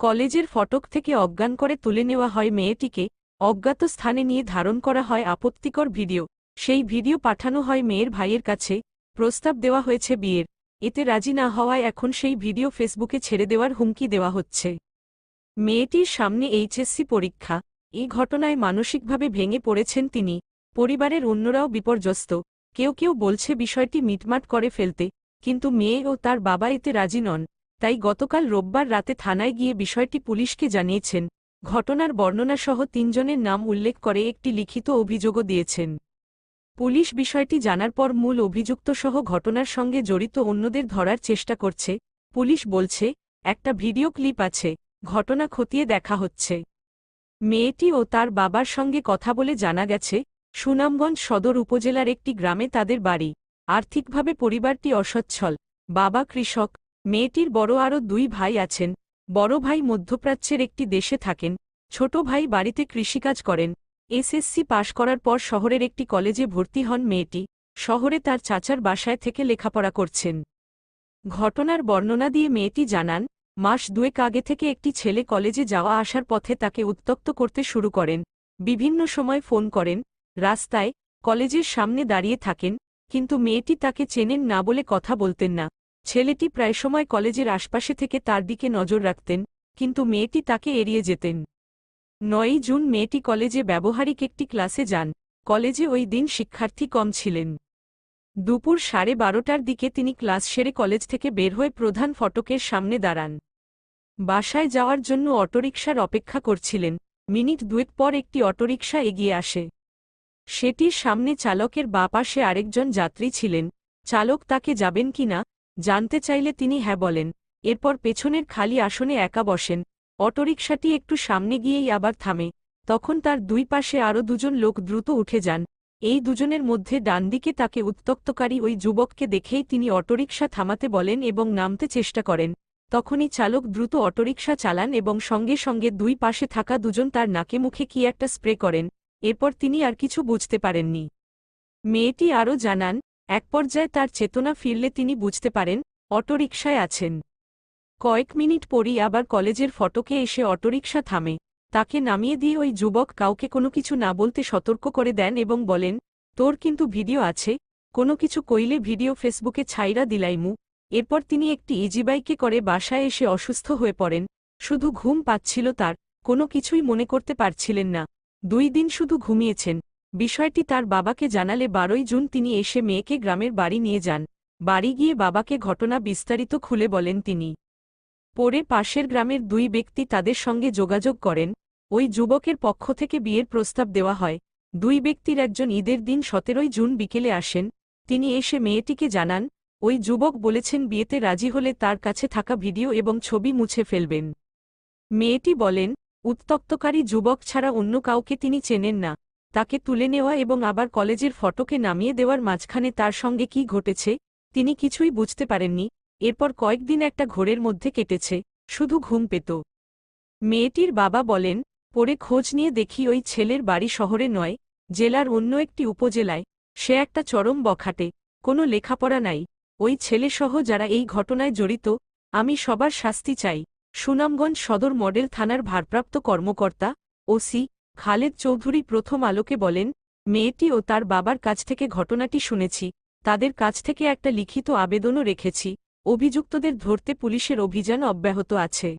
কলেজের ফটক থেকে অজ্ঞান করে তুলে নেওয়া হয় মেয়েটিকে, অজ্ঞাত স্থানে নিয়ে ধারণ করা হয় আপত্তিকর ভিডিও। সেই ভিডিও পাঠানো হয় মেয়ের ভাইয়ের কাছে, প্রস্তাব দেওয়া হয়েছে বিয়ের। এতে রাজি না হওয়ায় এখন সেই ভিডিও ফেসবুকে ছেড়ে দেওয়ার হুমকি দেওয়া হচ্ছে। মেয়েটির সামনে এইচএসসি পরীক্ষা। এই ঘটনায় মানসিকভাবে ভেঙে পড়েছেন তিনি। পরিবারের অন্যরাও বিপর্যস্ত। কেউ কেউ বলছে বিষয়টি মিটমাট করে ফেলতে, কিন্তু মেয়ে ও তার বাবা এতে রাজি নন। তাই গতকাল রোববার রাতে থানায় গিয়ে বিষয়টি পুলিশকে জানিয়েছেন। ঘটনার বর্ণনাসহ তিনজনের নাম উল্লেখ করে একটি লিখিত অভিযোগও দিয়েছেন। পুলিশ বিষয়টি জানার পর মূল অভিযুক্তসহ ঘটনার সঙ্গে জড়িত অন্যদের ধরার চেষ্টা করছে। পুলিশ বলছে, একটা ভিডিও ক্লিপ আছে, ঘটনা খতিয়ে দেখা হচ্ছে। মেয়েটি ও তার বাবার সঙ্গে কথা বলে জানা গেছে, সুনামগঞ্জ সদর উপজেলার একটি গ্রামে তাদের বাড়ি। আর্থিকভাবে পরিবারটি অসচ্ছল। বাবা কৃষক মেয়েটির বড় আরও দুই ভাই আছেন। বড় ভাই মধ্যপ্রাচ্যের একটি দেশে থাকেন। ছোট ভাই বাড়িতে কৃষিকাজ করেন। এসএসসি পাশ করার পর শহরের একটি কলেজে ভর্তি হন মেয়েটি। শহরে তার চাচার বাসায় থেকে লেখাপড়া করছেন। ঘটনার বর্ণনা দিয়ে মেয়েটি জানান, মাস দুয়েক আগে থেকে একটি ছেলে কলেজে যাওয়া আসার পথে তাকে উত্তক্ত করতে শুরু করেন। বিভিন্ন সময় ফোন করেন, রাস্তায়, কলেজের সামনে দাঁড়িয়ে থাকেন, কিন্তু মেয়েটি তাকে চেনেন না বলে কথা বলতেন না। ছেলেটি প্রায় সময় কলেজের আশপাশে থেকে তার দিকে নজর রাখতেন, কিন্তু মেয়েটি তাকে এড়িয়ে যেতেন। নয়ই জুন মেয়েটি কলেজে ব্যবহারিক একটি ক্লাসে যান, কলেজে ওই দিন শিক্ষার্থী কম ছিলেন। দুপুর সাড়ে বারোটার দিকে তিনি ক্লাস সেরে কলেজ থেকে বের হয়ে প্রধান ফটকের সামনে দাঁড়ান। বাসায় যাওয়ার জন্য অটোরিকশার অপেক্ষা করছিলেন, মিনিট দুয়েক পর একটি অটোরিকশা এগিয়ে আসে। সেটির সামনে চালকের বা পাশে আরেকজন যাত্রী ছিলেন, চালক তাকে যাবেন কিনা জানতে চাইলে তিনি হ্যাঁ বলেন। এরপর পেছনের খালি আসনে একা বসেন। অটোরিকশাটি একটু সামনে গিয়েই আবার থামে। তখন তার দুই পাশে আরও দুজন লোক দ্রুত উঠে যান। এই দুজনের মধ্যে ডানদিকে তাকে উত্তক্তকারী ওই যুবককে দেখেই তিনি অটোরিকশা থামাতে বলেন এবং নামতে চেষ্টা করেন। তখনই চালক দ্রুত অটোরিকশা চালান এবং সঙ্গে সঙ্গে দুই পাশে থাকা দুজন তার নাকে মুখে কি একটা স্প্রে করেন। এরপর তিনি আর কিছু বুঝতে পারেননি। মেয়েটি আরও জানান এক পর্যায়ে তার চেতনা ফিরলে তিনি বুঝতে পারেন, অটোরিকশায় আছেন। কয়েক মিনিট পরই আবার কলেজের ফটকে এসে অটোরিকশা থামে। তাকে নামিয়ে দিয়ে ওই যুবক কাউকে কোনো কিছু না বলতে সতর্ক করে দেন এবং বলেন, তোর কিন্তু ভিডিও আছে, কোনো কিছু কইলে ভিডিও ফেসবুকে ছাইরা দিলাইমু এরপর তিনি একটি ইজিবাইকে করে বাসায় এসে অসুস্থ হয়ে পড়েন। শুধু ঘুম পাচ্ছিল তার, কোনো কিছুই মনে করতে পারছিলেন না। দুই দিন শুধু ঘুমিয়েছেন। বিষয়টি তার বাবাকে জানালে বারোই জুন তিনি এসে মেয়েকে গ্রামের বাড়ি নিয়ে যান। বাড়ি গিয়ে বাবাকে ঘটনা বিস্তারিত খুলে বলেন তিনি। পরে পাশের গ্রামের দুই ব্যক্তি তাদের সঙ্গে যোগাযোগ করেন। ওই যুবকের পক্ষ থেকে বিয়ের প্রস্তাব দেওয়া হয়। দুই ব্যক্তির একজন ঈদের দিন সতেরোই জুন বিকেলে আসেন। তিনি এসে মেয়েটিকে জানান, ওই যুবক বলেছেন বিয়েতে রাজি হলে তার কাছে থাকা ভিডিও এবং ছবি মুছে ফেলবেন। মেয়েটি বলেন, উত্তক্তকারী যুবক ছাড়া অন্য কাউকে তিনি চেনেন না। তাকে তুলে নেওয়া এবং আবার কলেজের ফটকে নামিয়ে দেওয়ার মাঝখানে তার সঙ্গে কি ঘটেছে, তিনি কিছুই বুঝতে পারেননি, এরপর কয়েকদিন একটা ঘোরের মধ্যে কেটেছে, শুধু ঘুম পেত। মেয়েটির বাবা বলেন পরে খোঁজ নিয়ে দেখি ওই ছেলের বাড়ি শহরে নয়, জেলার অন্য একটি উপজেলায়, সে একটা চরম বখাটে, কোনো লেখাপড়া নাই, ওই ছেলেসহ যারা এই ঘটনায় জড়িত, আমি সবার শাস্তি চাই। সুনামগঞ্জ সদর মডেল থানার ভারপ্রাপ্ত কর্মকর্তা, ওসি খালেদ চৌধুরী প্রথম আলোকে বলেন, মেয়েটি ও তার বাবার কাছ থেকে ঘটনাটি শুনেছি। তাদের কাছ থেকে একটা লিখিত আবেদনও রেখেছি। অভিযুক্তদের ধরতে পুলিশের অভিযান অব্যাহত আছে।